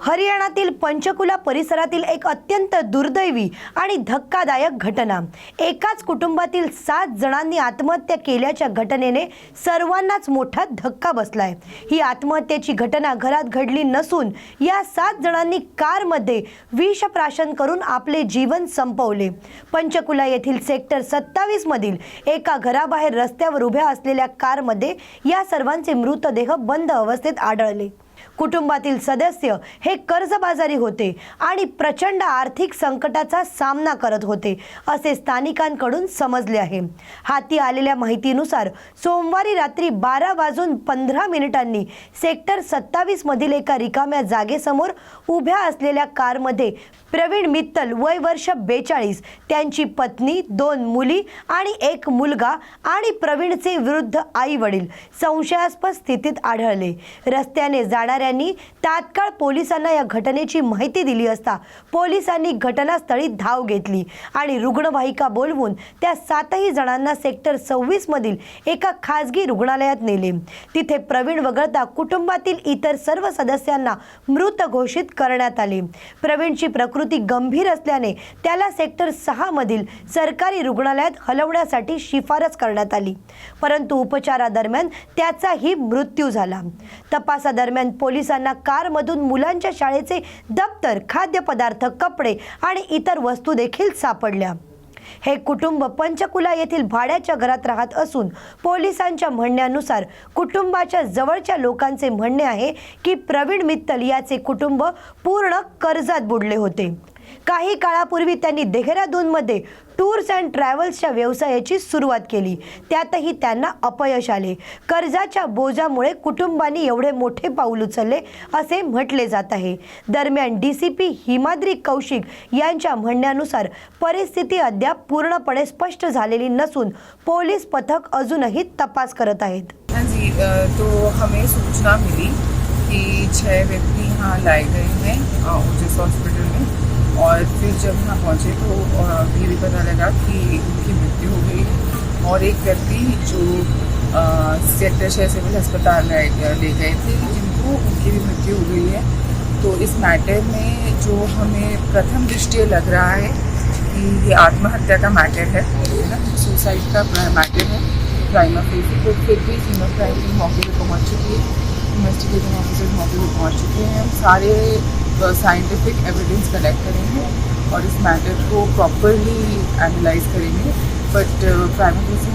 हरियाणातील पंचकुला परिसरातील एक अत्यंत दुर्दैवी आणि धक्कादायक घटना. एकाच कुटुंबातील सात जणांनी आत्महत्या केल्याच्या घटनेने सर्वांनाच मोठा धक्का बसलाय. ही आत्महत्येची घटना घरात घडली नसून या सात जणांनी कारमध्ये विषप्राशन करून आपले जीवन संपवले. पंचकुला येथील सेक्टर सत्तावीस मधील एका घराबाहेर रस्त्यावर उभ्या असलेल्या कारमध्ये या सर्वांचे मृतदेह बंद अवस्थेत आढळले. कुटुंबातील सदस्य हे कर्जबाजारी होते आणि प्रचंड आर्थिक संकटाचा सामना करत होते असे स्थानिकांकडून समजले आहे. हाती आलेल्या माहितीनुसार सोमवारी रात्री बारा वाजून पंधरा मिनिटांनी सेक्टर सत्तावीस मधील एका रिकाम्या जागेसमोर उभ्या असलेल्या कारमध्ये प्रवीण मित्तल वय वर्ष बेचाळीस त्यांची पत्नी दोन मुली आणि एक मुलगा आणि प्रवीणचे विरुद्ध आई वडील संशयास्पद स्थितीत आढळले. रस्त्याने जाणाऱ्यांनी तात्काळ पोलिसांना या घटनेची माहिती दिली असता पोलिसांनी घटनास्थळी धाव घेतली आणि रुग्णवाहिका बोलवून त्या सातही जणांना सेक्टर सव्वीस मधील एका खासगी रुग्णालयात नेले. तिथे प्रवीण वगळता कुटुंबातील इतर सर्व सदस्यांना मृत घोषित करण्यात आले. प्रवीणची प्रकृती गंभीर असल्याने त्याला सेक्टर सहा मधील सरकारी रुग्णालयात हलवण्यासाठी शिफारस करण्यात आली. परंतु उपचारादरम्यान त्याचाही मृत्यू झाला. तपासादरम्यान पोलिसांना कारमधून मुलांच्या शाळेचे दप्तर खाद्यपदार्थ कपडे आणि इतर वस्तू देखील सापडल्या. हे कुटुंब पंचकुला येथील भाड्याच्या घरात राहत असून पोलिसांच्या म्हणण्यानुसार कुटुंबाच्या जवळच्या लोकांचे म्हणणे आहे की प्रवीण मित्तल याचे कुटुंब पूर्ण कर्जात बुडले होते. काही काळापूर्वी त्यांनी देहरादूनमध्ये टूर्स अँड ट्रॅव्हल्सच्या व्यवसायाची सुरुवात केली. त्यातही त्यांना अपयश आले. कर्जाच्या बोजामुळे कुटुंबांनी एवढे मोठे पाऊल उचलले असे म्हटले जात आहे. दरम्यान D C P Himadri Kaushik यांच्या म्हणण्यानुसार परिस्थिती अद्याप पूर्णपणे स्पष्ट झालेली नसून पोलीस पथक अजूनही तपास करत आहेत. जी तो हमें सूचना मिली कि छह व्यक्ति यहाँ लाए गए हैं अ, हॉस्पिटल में। और फिर जब वहाँ पहुँचे तो ये भी पता लगा कि उनकी मृत्यु हो गई और एक व्यक्ति जो सेक्टर छः सिविल अस्पताल ले गए थे, जिनको उनकी भी मृत्यु हो गई है। तो इस मैटर में जो हमें प्रथम दृष्टि लग रहा है कि ये आत्महत्या का मैटर है ना? सुसाइड का मैटर है क्राइम ऑफ़ तो फिर भी फीमेल क्राइम मौके पर पहुँच चुकी है। इन्वेस्टिगेटिंग ऑफिसर्स मौके पर पहुँच चुके हैं। सारे साइंटिफिक एविडेंस कलेक्ट करेंगे और इस मैटर को प्रॉपरली एनालाइज करेंगे। But private uh,